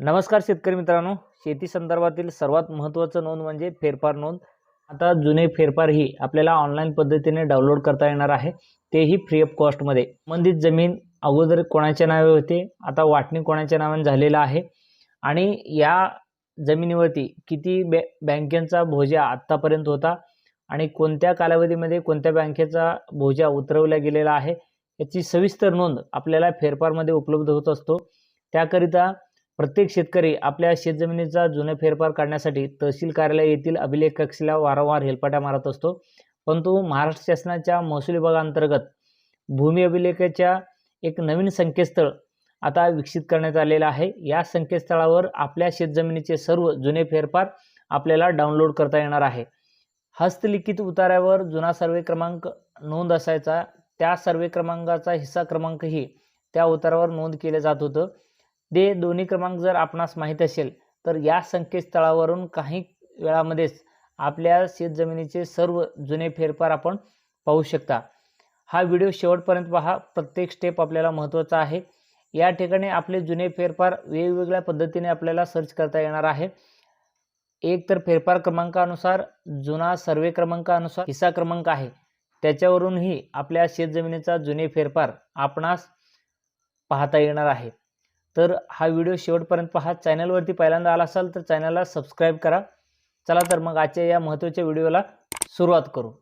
नमस्कार शेतकरी मित्रांनो. शेती संदर्भातील सर्वात महत्त्वाचं नोंद म्हणजे फेरफार नोंद. आता जुने फेरफार ही आपल्याला ऑनलाईन पद्धतीने डाउनलोड करता येणार आहे. तेही फ्री ऑफ कॉस्टमध्ये मंदित जमीन अगोदर कोणाच्या नावे होते? आता वाटणी कोणाच्या नावाने झालेलं आहे? आणि या जमिनीवरती किती बॅ बँकेचा भोजा आत्तापर्यंत होता? आणि कोणत्या कालावधीमध्ये कोणत्या बँकेचा भोजा उतरवला गेलेला आहे? याची सविस्तर नोंद आपल्याला फेरफारमध्ये उपलब्ध होत असतो. त्याकरिता प्रत्येक शेतकरी आपल्या शेतजमिनीचा जुने फेरफार काढण्यासाठी तहसील कार्यालय येथील अभिलेख कक्षला वारंवार हेलपाट्या मारत असतो. परंतु महाराष्ट्र शासनाच्या महसूल विभागाअंतर्गत भूमी अभिलेखाच्या एक नवीन संकेतस्थळ आता विकसित करण्यात आलेलं आहे. या संकेतस्थळावर आपल्या शेतजमिनीचे सर्व जुने फेरफार आपल्याला डाउनलोड करता येणार आहे. हस्तलिखित उतार्यावर जुना सर्वे क्रमांक नोंद असायचा. त्या सर्वे क्रमांकाचा हिस्सा क्रमांकही त्या उतारावर नोंद केलं जात होतं. ते दोन्ही क्रमांक जर आपणास माहीत असेल तर या संकेतस्थळावरून काही वेळामध्येच आपल्या शेतजमिनीचे सर्व जुने फेरफार आपण पाहू शकता. हा व्हिडिओ शेवटपर्यंत पहा. प्रत्येक स्टेप आपल्याला महत्त्वाचा आहे. या ठिकाणी आपले जुने फेरफार वेगवेगळ्या पद्धतीने आपल्याला सर्च करता येणार आहे. एक तर फेरफार क्रमांकानुसार जुना सर्वे क्रमांकानुसार हिस्सा क्रमांक आहे. त्याच्यावरूनही आपल्या शेतजमिनीचा जुने फेरफार आपणास पाहता येणार आहे. तर हा व्हिडिओ शेवटपर्यंत पहा. चॅनलवरती पहिल्यांदा आला असाल तर चॅनलला सबस्क्राईब करा. चला तर मग आजच्या या महत्त्वाच्या व्हिडिओला सुरुवात करू.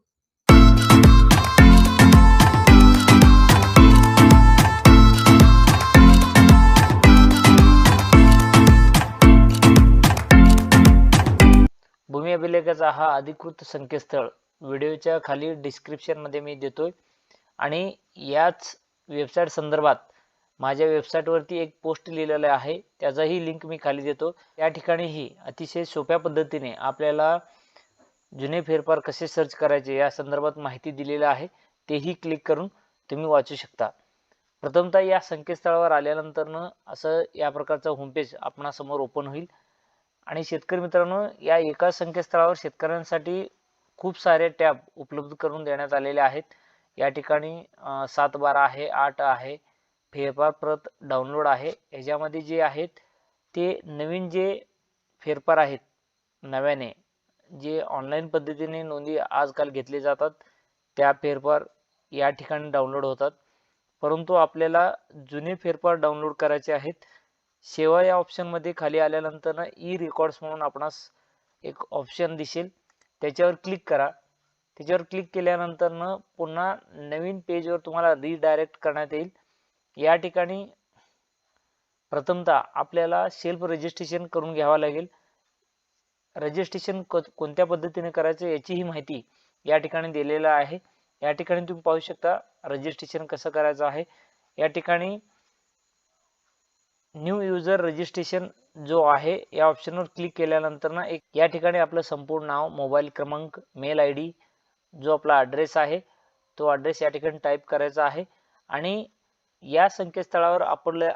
भूमी अभिलेखाचा हा अधिकृत संकेतस्थळ. व्हिडिओच्या खाली डिस्क्रिप्शनमध्ये मी देतोय. आणि याच वेबसाईट संदर्भात माझ्या वेबसाईटवरती एक पोस्ट लिहिलेला आहे. त्याचाही लिंक मी खाली देतो. या ठिकाणीही अतिशय सोप्या पद्धतीने आपल्याला जुने फेरफार कसे सर्च करायचे या संदर्भात माहिती दिलेलं आहे. तेही क्लिक करून तुम्ही वाचू शकता. प्रथमतः या संकेतस्थळावर आल्यानंतरनं असं या प्रकारचं होमपेज आपणासमोर ओपन होईल. आणि शेतकरी मित्रांनो या एका संकेतस्थळावर शेतकऱ्यांसाठी खूप सारे टॅब उपलब्ध करून देण्यात आलेले आहेत. या ठिकाणी सात बारा आहे आठ आहे फेरफार प्रत डाउनलोड आहे. ह्याच्यामध्ये जे आहेत ते नवीन जे फेरफार आहेत नव्याने जे ऑनलाईन पद्धतीने नोंदी आजकाल घेतले जातात त्या फेरफार या ठिकाणी डाउनलोड होतात. परंतु आपल्याला जुने फेरफार डाउनलोड करायचे आहेत. सेवा या ऑप्शनमध्ये खाली आल्यानंतर ई रेकॉर्ड्स म्हणून आपणास एक ऑप्शन दिसेल. त्याच्यावर क्लिक करा. त्याच्यावर क्लिक केल्यानंतर पुन्हा नवीन पेजवर तुम्हाला रिडायरेक्ट करण्यात येईल. या ठिकाणी प्रथमतः आपल्याला सेल्फ रजिस्ट्रेशन करून घ्यावं लागेल. रजिस्ट्रेशन कोणत्या पद्धतीने करायचं याचीही माहिती या ठिकाणी दिलेलं आहे. या ठिकाणी तुम्ही पाहू शकता रजिस्ट्रेशन कसं करायचं आहे. या ठिकाणी न्यू युजर रजिस्ट्रेशन जो आहे या ऑप्शनवर क्लिक केल्यानंतर ना एक या ठिकाणी आपलं संपूर्ण नाव मोबाईल क्रमांक मेल आय डी जो आपला ॲड्रेस आहे तो ॲड्रेस या ठिकाणी टाईप करायचा आहे. आणि या संकेतस्थळावर आपल्या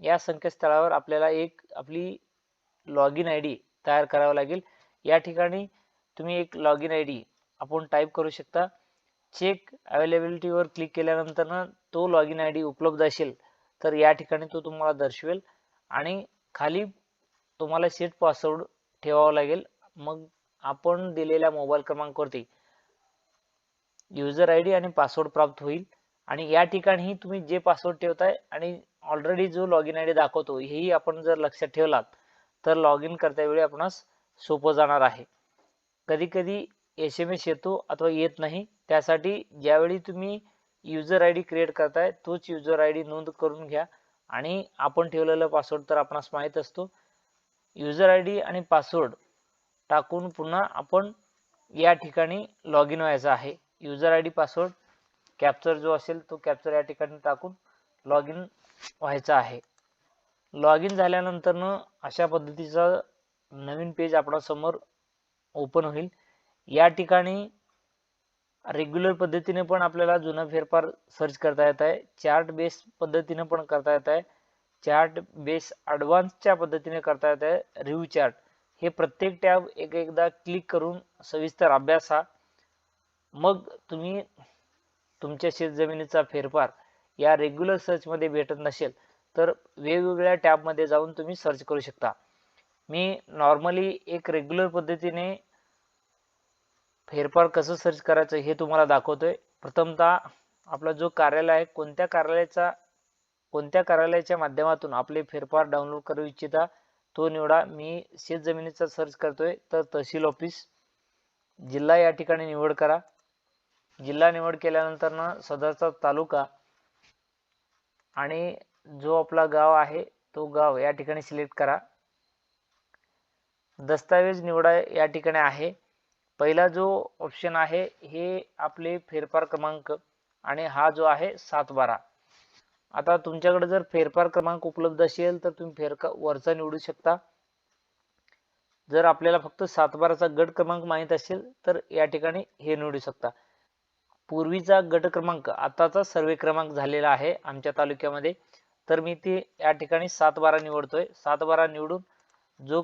या संकेतस्थळावर आपल्याला एक आपली लॉग इन आय डी तयार करावं लागेल. या ठिकाणी तुम्ही एक लॉग इन आय डी आपण टाईप करू शकता. चेक अवेलेबिलिटीवर क्लिक केल्यानंतर तो लॉग इन आय डी उपलब्ध असेल तर या ठिकाणी तो तुम्हाला दर्शवेल. आणि खाली तुम्हाला सेट पासवर्ड ठेवावा लागेल. मग आपण दिलेल्या मोबाईल क्रमांकावरती युजर आय डी आणि पासवर्ड प्राप्त होईल. आणि या ठिकाणी तुम्ही जे पासवर्ड ठेवताय आणि ऑलरेडी जो लॉग इन आय डी दाखवतो हेही आपण जर लक्षात ठेवलात तर लॉग इन करता वेळी आपणास सोपं जाणार आहे. कधी कधी एस एम एस येतो अथवा येत नाही त्यासाठी ज्यावेळी तुम्ही युजर आय डी क्रिएट करताय तोच युजर आय डी नोंद करून घ्या. आणि आपण ठेवलेला पासवर्ड तर आपणास माहीत असतो. युजर आय डी आणि पासवर्ड टाकून पुन्हा आपण या ठिकाणी लॉग इन व्हायचं आहे. User I D password captcha जो असेल तो कॅप्चर या ठिकाणी टाकून लॉग इन व्हायचा आहे. लॉग इन झाल्यानंतर अशा पद्धतीचा नवीन पेज आपणासमोर ओपन होईल. या ठिकाणी रेग्युलर पद्धतीने पण आपल्याला जुना फेरफार सर्च करता येत आहे. चार्ट बेस पद्धतीने पण करता येत आहे. चार्ट बेस ॲडव्हान्सच्या पद्धतीने करता येत आहे. रिव्ह्यू चार्ट हे प्रत्येक टॅब एक एकदा क्लिक करून सविस्तर अभ्यासा मग तुम्ही तुमच्या शेतजमिनीचा फेरफार या रेग्युलर सर्चमध्ये भेटत नसेल तर वेगवेगळ्या टॅबमध्ये जाऊन तुम्ही सर्च करू शकता. मी नॉर्मली एक रेग्युलर पद्धतीने फेरफार कसं सर्च करायचं हे तुम्हाला दाखवतोय. प्रथमतः आपला जो कार्यालय आहे कोणत्या कार्यालयाचा कोणत्या कार्यालयाच्या माध्यमातून आपले फेरफार डाउनलोड करू इच्छिता तो निवडा. मी शेत जमिनीचा सर्च करतोय तर तहसील ऑफिस जिल्हा या ठिकाणी निवड करा. जिल्हा निवड केल्यानंतर ना सदरचा तालुका आणि जो आपला गाव आहे तो गाव या ठिकाणी सिलेक्ट करा. दस्तावेज निवडा या ठिकाणी आहे. पहिला जो ऑप्शन आहे हे आपले फेरफार क्रमांक आणि हा जो आहे सात बारा. आता तुमच्याकडे जर फेरफार क्रमांक उपलब्ध असेल तर तुम्ही फेरका वरचा निवडू शकता. जर आपल्याला फक्त सातबाराचा गट क्रमांक माहीत असेल तर या ठिकाणी हे निवडू शकता. पूर्वीचा गट क्रमांक आताचा सर्वे क्रमांक झालेला आहे आमच्या तालुक्यामध्ये. तर मी ते या ठिकाणी सात बारा निवडतोय. सात बारा निवडून जो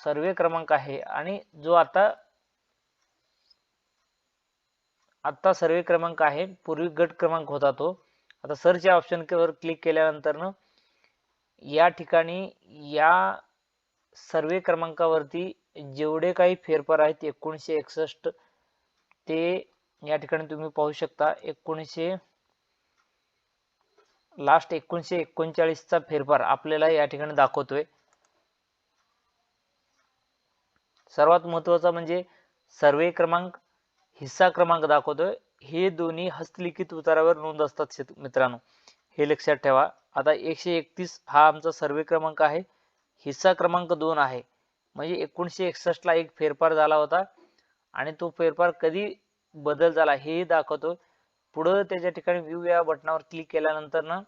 सर्वे क्रमांक आहे आणि जो आता आत्ता सर्वे क्रमांक आहे पूर्वी गट क्रमांक होता तो आता सर्च या ऑप्शनवर क्लिक केल्यानंतर न या ठिकाणी या सर्वे क्रमांकावरती जेवढे काही फेरफार आहेत एकोणीसशे एकसष्ट ते या ठिकाणी तुम्ही पाहू शकता एकोणीसशे लास्ट एकोणीसशे एकोणचाळीसचा फेरफार आपल्याला या ठिकाणी दाखवतोय. सर्वात महत्त्वाचा म्हणजे सर्वे क्रमांक हिस्सा क्रमांक दाखवतोय. हे दोन्ही हस्तलिखित उतारावर नोंद असतात मित्रांनो. हे लक्षात ठेवा. आता एकशे एकतीस हा आमचा सर्वे क्रमांक आहे. हिस्सा क्रमांक दोन आहे. म्हणजे एकोणीसशे एकसष्टला एक फेरफार झाला होता. आणि तो फेरफार कधी बदल झाला हे दाखवतो. पुढं त्याच्या ठिकाणी व्ह्यू या बटनावर क्लिक केल्यानंतर ना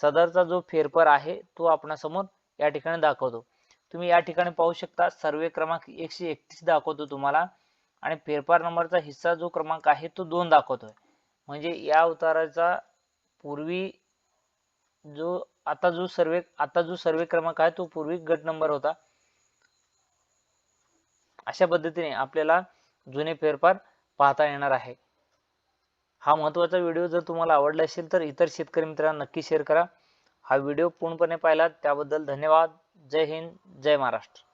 सदरचा जो फेरफार आहे तो आपणासमोर या ठिकाणी दाखवतो. तुम्ही या ठिकाणी पाहू शकता सर्वे क्रमांक एकशे एकतीस दाखवतो तुम्हाला. आणि फेरफार नंबरचा हिस्सा जो क्रमांक आहे तो दोन दाखवतोय. म्हणजे या उताराचा पूर्वी जो आता जो सर्वे आता जो सर्वे क्रमांक आहे तो पूर्वी गट नंबर होता. अशा पद्धतीने आपल्याला जुने फेरफार पाहता येणार आहे. हा महत्त्वाचा व्हिडिओ जर तुम्हाला आवडला असेल तर इतर शेतकरी मित्रांना नक्की शेअर करा. हा व्हिडिओ पूर्णपणे पाहिला त्याबद्दल धन्यवाद. जय हिंद. जय महाराष्ट्र.